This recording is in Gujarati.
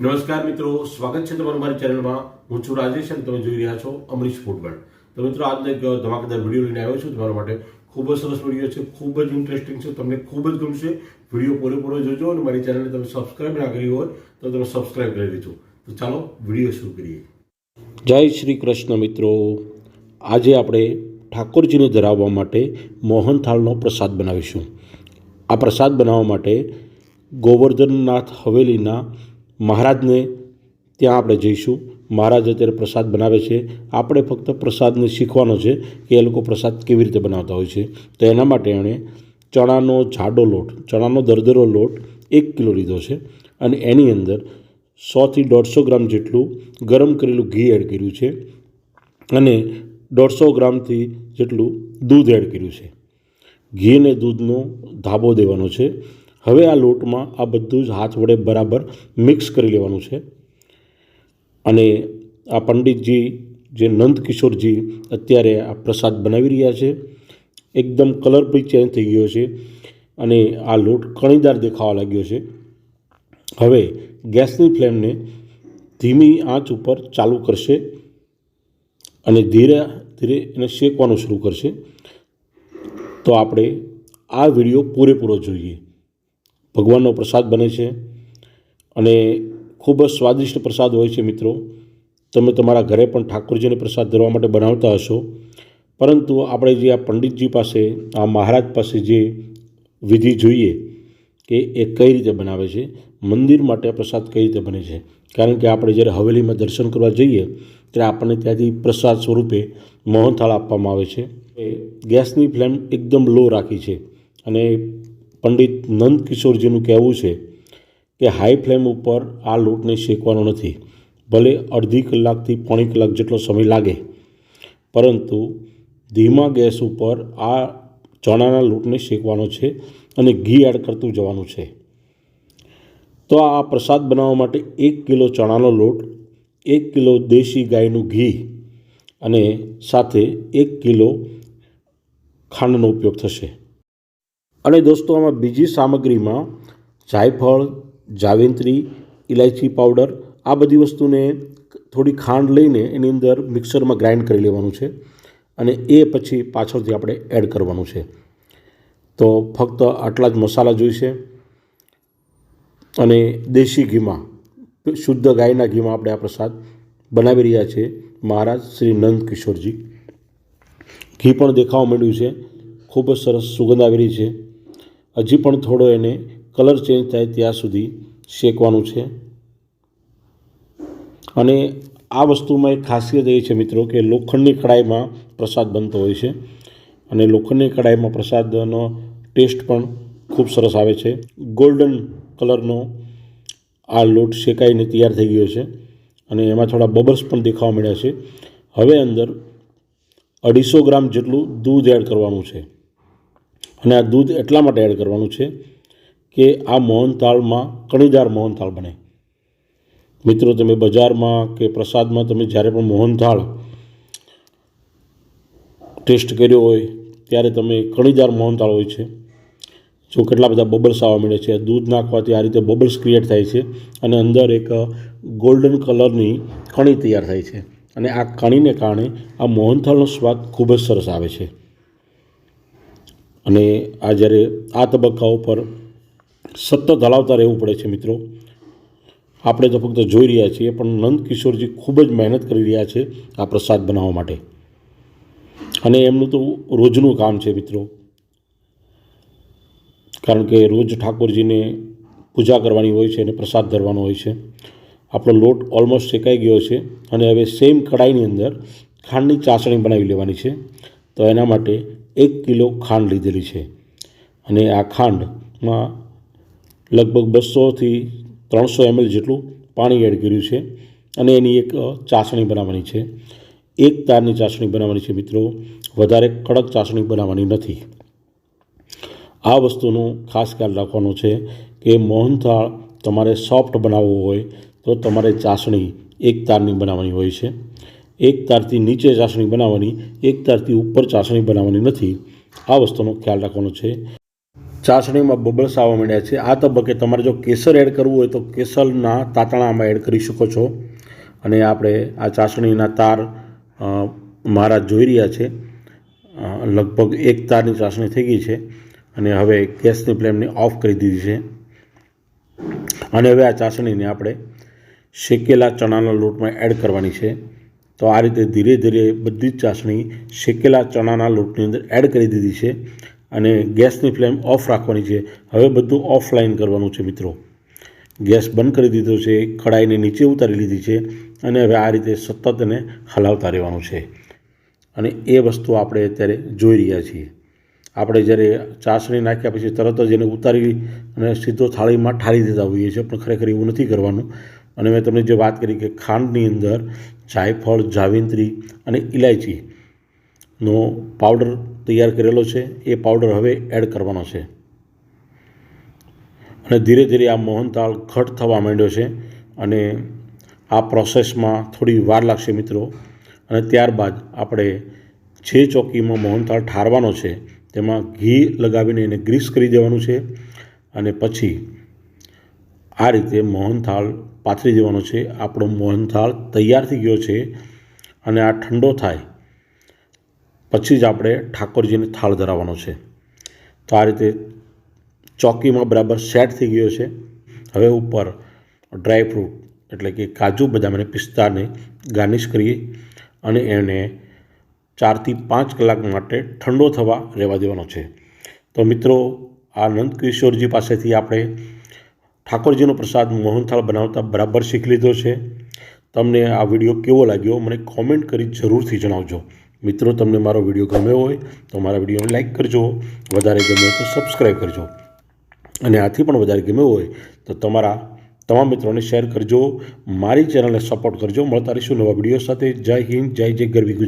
નમસ્કાર મિત્રો, સ્વાગત છે તમારું મારી ચેનલમાં. હું છું રાજેશ અને તમે જોઈ રહ્યા છો અમરીશ ફૂટબોલ. તો મિત્રો, આજનો એક ધમાકેદાર વીડિયો લઈને આવ્યો છું. તમારા માટે ખૂબ જ સરસ વીડિયો છે, ખૂબ જ ઇન્ટરેસ્ટિંગ છે, તમને ખૂબ જ ગમશે. વીડિયો પૂરેપૂરો જોજો અને મારી ચેનલને તમે સબસ્ક્રાઇબ ના કરી હોય તો તમે સબસ્ક્રાઇબ કરી દેજો તો ચાલો, વીડિયો શરૂ કરીએ. જય શ્રી કૃષ્ણ મિત્રો. આજે આપણે ઠાકોરજીને ધરાવવા માટે મોહનથાળનો પ્રસાદ બનાવીશું. આ પ્રસાદ બનાવવા માટે ગોવર્ધનનાથ હવેલીના મહારાજને ત્યાં આપણે જઈશું. મહારાજ અત્યારે પ્રસાદ બનાવે છે. આપણે ફક્ત પ્રસાદને શીખવાનો છે કે એ લોકો પ્રસાદ કેવી રીતે બનાવતા હોય છે. તો એના માટે એણે ચણાનો જાડો લોટ, ચણાનો દરદરો લોટ એક કિલો લીધો છે અને એની અંદર સોથી દોઢસો ગ્રામ જેટલું ગરમ કરેલું ઘી એડ કર્યું છે અને દોઢસો ગ્રામથી જેટલું દૂધ એડ કર્યું છે. ઘી અને દૂધનો ધાબો દેવાનો છે. હવે આ લોટમાં આ બધું જ હાથ વડે બરાબર મિક્સ કરી લેવાનું છે. અને આ પંડિતજી, જે નંદકિશોરજી અત્યારે આ પ્રસાદ બનાવી રહ્યા છે. એકદમ કલર પણ ચેન્જ થઈ ગયો છે અને આ લોટ કણીદાર દેખાવા લાગ્યો છે. હવે ગેસની ફ્લેમને ધીમી આંચ ઉપર ચાલુ કરશે અને ધીરે ધીરે એને શેકવાનું શરૂ કરશે. તો આપણે આ વીડિયો પૂરેપૂરો જોઈએ. ભગવાનનો પ્રસાદ બને છે. અને ખૂબ જ સ્વાદિષ્ટ પ્રસાદ હોય છે મિત્રો. તમે તમારા ઘરે પણ ઠાકોરજીને પ્રસાદ ધરવા માટે બનાવતા હશો. પરંતુ આપણે જે આ પંડિતજી પાસે, આ મહારાજ પાસે જે વિધિ જોઈએ કે એ કઈ રીતે બનાવે છે, મંદિર માટે પ્રસાદ કઈ રીતે બને છે. કારણ કે આપણે જ્યારે હવેલીમાં દર્શન કરવા જઈએ, ત્યારે આપણને ત્યાંથી પ્રસાદ સ્વરૂપે મોહનથાળ આપવામાં આવે છે. ગેસની ફ્લેમ એકદમ લો રાખી છે. અને પંડિત નંદ કિશોરજીનું કહેવું છે કે હાઈ ફ્લેમ ઉપર આ લોટને શેકવાનો નથી. ભલે અડધી કલાકથી પોણી કલાક જેટલો સમય લાગે. પરંતુ ધીમા ગેસ ઉપર આ ચણાના લોટને શેકવાનો છે અને ઘી એડ કરતું જવાનું છે. તો આ પ્રસાદ બનાવવા માટે એક કિલો ચણાનો લોટ, એક કિલો દેશી ગાયનું ઘી અને સાથે એક કિલો ખાંડનો ઉપયોગ થશે. અને દોસ્તો, આમાં બીજી સામગ્રીમાં જાયફળ જાવેન્ત્રી ઇલાયચી પાવડર, આ બધી વસ્તુને થોડી ખાંડ લઈને એની અંદર મિક્સરમાં ગ્રાઇન્ડ કરી લેવાનું છે અને એ પછી પાછળથી આપણે એડ કરવાનું છે. તો ફક્ત આટલા જ મસાલા જોઈશે અને દેશી ઘીમાં, શુદ્ધ ગાયના ઘીમાં આપણે આ પ્રસાદ બનાવી રહ્યા છીએ મહારાજ શ્રી નંદ કિશોરજી. ઘી પણ દેખાવા માંડ્યું છે. ખૂબ જ સરસ સુગંધ આવી રહી છે. હજી પણ થોડો એને કલર ચેન્જ થાય ત્યાં સુધી શેકવાનું છે. અને આ વસ્તુમાં એક ખાસિયત એ છે મિત્રો કે લોખંડની કઢાઈમાં પ્રસાદ બનતો હોય છે. અને લોખંડની કઢાઈમાં પ્રસાદનો ટેસ્ટ પણ ખૂબ સરસ આવે છે. ગોલ્ડન કલરનો આ લોટ શેકાઈને તૈયાર થઈ ગયો છે. અને એમાં થોડા બબલ્સ પણ દેખાવા મળ્યા છે. હવે અંદર અઢીસો ગ્રામ જેટલું દૂધ એડ કરવાનું છે. અને આ દૂધ એટલા માટે એડ કરવાનું છે કે આ મોહનથાળમાં કણીદાર મોહનથાળ બને. મિત્રો, તમે બજારમાં કે પ્રસાદમાં તમે જ્યારે પણ મોહનથાળ ટેસ્ટ કર્યો હોય, ત્યારે તમે કણીદાર મોહનથાળ હોય છે. જો કેટલા બધા બબલ્સ આવવા મળે છે દૂધ નાખવાથી આ રીતે બબલ્સ ક્રિએટ થાય છે અને અંદર એક ગોલ્ડન કલરની કણી તૈયાર થાય છે. અને આ કણીને કારણે આ મોહનથાળનો સ્વાદ ખૂબ જ સરસ આવે છે. અને આ જ્યારે આ તબક્કા ઉપર સતત હલાવતા રહેવું પડે છે મિત્રો. આપણે તો ફક્ત જોઈ રહ્યા છીએ, પણ નંદ કિશોરજી ખૂબ જ મહેનત કરી રહ્યા છે આ પ્રસાદ બનાવવા માટે. અને એમનું તો રોજનું કામ છે મિત્રો. કારણ કે રોજ ઠાકોરજીને પૂજા કરવાની હોય છે અને પ્રસાદ ધરવાનો હોય છે. આપણો લોટ ઓલમોસ્ટ શેકાઈ ગયો છે અને હવે સેમ કડાઈની અંદર ખાંડની ચાસણી બનાવી લેવાની છે. તો એના માટે એક કિલો ખાંડ લીધેલી છે. અને આ ખાંડમાં લગભગ બસોથી ત્રણસો એમએલ જેટલું પાણી એડ કર્યું છે. અને એની એક ચાસણી બનાવવાની છે. એક તારની ચાસણી બનાવવાની છે મિત્રો. વધારે કડક ચાસણી બનાવવાની નથી. આ વસ્તુનું ખાસ ખ્યાલ રાખવાનો છે કે મોહનથાળ તમારે સોફ્ટ બનાવવો હોય તો તમારે ચાસણી એક તારની બનાવવાની હોય છે. એક તારથી નીચે ચાસણી બનાવવાની, એક તારથી ઉપર ચાસણી બનાવવાની નથી. આ વસ્તુનો ખ્યાલ રાખવાનો છે. ચાસણીમાં બબલ્સ આવવા માંડ્યા છે. આ તબક્કે તમારે જો કેસર એડ કરવું હોય તો કેસરના તાતણામાં એડ કરી શકો છો. અને આપણે આ ચાસણીના તાર મારા જોઈ રહ્યા છે. લગભગ એક તારની ચાસણી થઈ ગઈ છે. અને હવે ગેસની ફ્લેમને ઓફ કરી દીધી છે. અને હવે આ ચાસણીને આપણે શેકેલા ચણાના લોટમાં એડ કરવાની છે. તો આ રીતે ધીરે ધીરે બધી જ ચાસણી શેકેલા ચણાના લોટની અંદર એડ કરી દીધી છે અને ગેસની ફ્લેમ ઓફ રાખવાની છે. હવે બધું ઓફલાઈન કરવાનું છે મિત્રો. ગેસ બંધ કરી દીધો છે કડાઈને નીચે ઉતારી લીધી છે અને હવે આ રીતે સતત એને હલાવતા રહેવાનું છે. અને એ વસ્તુ આપણે અત્યારે જોઈ રહ્યા છીએ. આપણે જ્યારે ચાસણી નાખ્યા પછી તરત જ એને ઉતારી અને સીધો થાળીમાં ઠાળી દેતા હોઈએ છીએ, પણ ખરેખર એવું નથી કરવાનું. અને મેં તમને જે વાત કરી કે ખાંડની અંદર જાયફળ, જાવિત્રી અને ઇલાયચીનો પાવડર તૈયાર કરેલો છે. એ પાવડર હવે એડ કરવાનો છે. અને ધીરે ધીરે આ મોહનથાળ ઘટ થવા માંડ્યો છે અને આ પ્રોસેસમાં થોડી વાર લાગશે મિત્રો. અને ત્યારબાદ આપણે જે ચોકીમાં મોહનથાળ ઠારવાનો છે, તેમાં ઘી લગાવીને એને ગ્રીસ કરી દેવાનું છે અને પછી આ રીતે મોહનથાળ પાથરી દેવાનો છે. આપણો મોહનથાળ તૈયાર થઈ ગયો છે અને આ ઠંડો થાય પછી જ આપણે ઠાકોરજીને થાળ ધરાવવાનો છે. તો આ રીતે ચોકીમાં બરાબર સેટ થઈ ગયો છે. હવે ઉપર ડ્રાયફ્રૂટ એટલે કે કાજુ, બદામ અને પિસ્તાને ગાર્નિશ કરીએ અને એને ચારથી પાંચ કલાક માટે ઠંડો થવા રહેવા દેવાનો છે. તો મિત્રો આ નંદકિશોરજી પાસેથી આપણે ઠાકોરજીનો પ્રસાદ મોહનથાળ બનાવતા બરાબર શીખી લીધો છે. તમને આ વીડિયો કેવો લાગ્યો મને કોમેન્ટ કરી જરૂરથી જણાવજો. મિત્રો, તમને મારો વીડિયો ગમ્યો હોય તો મારા વિડીયોને લાઇક કરજો. વધારે ગમે તો સબસ્ક્રાઈબ કરજો. અને આથી પણ વધારે ગમ્યો હોય તો તમારા તમામ મિત્રોને શેર કરજો. મારી ચેનલને સપોર્ટ કરજો. મળતા રહીશું નવા વીડિયો સાથે. જય હિન્દ, જય જય ગરવી ગુજરાત.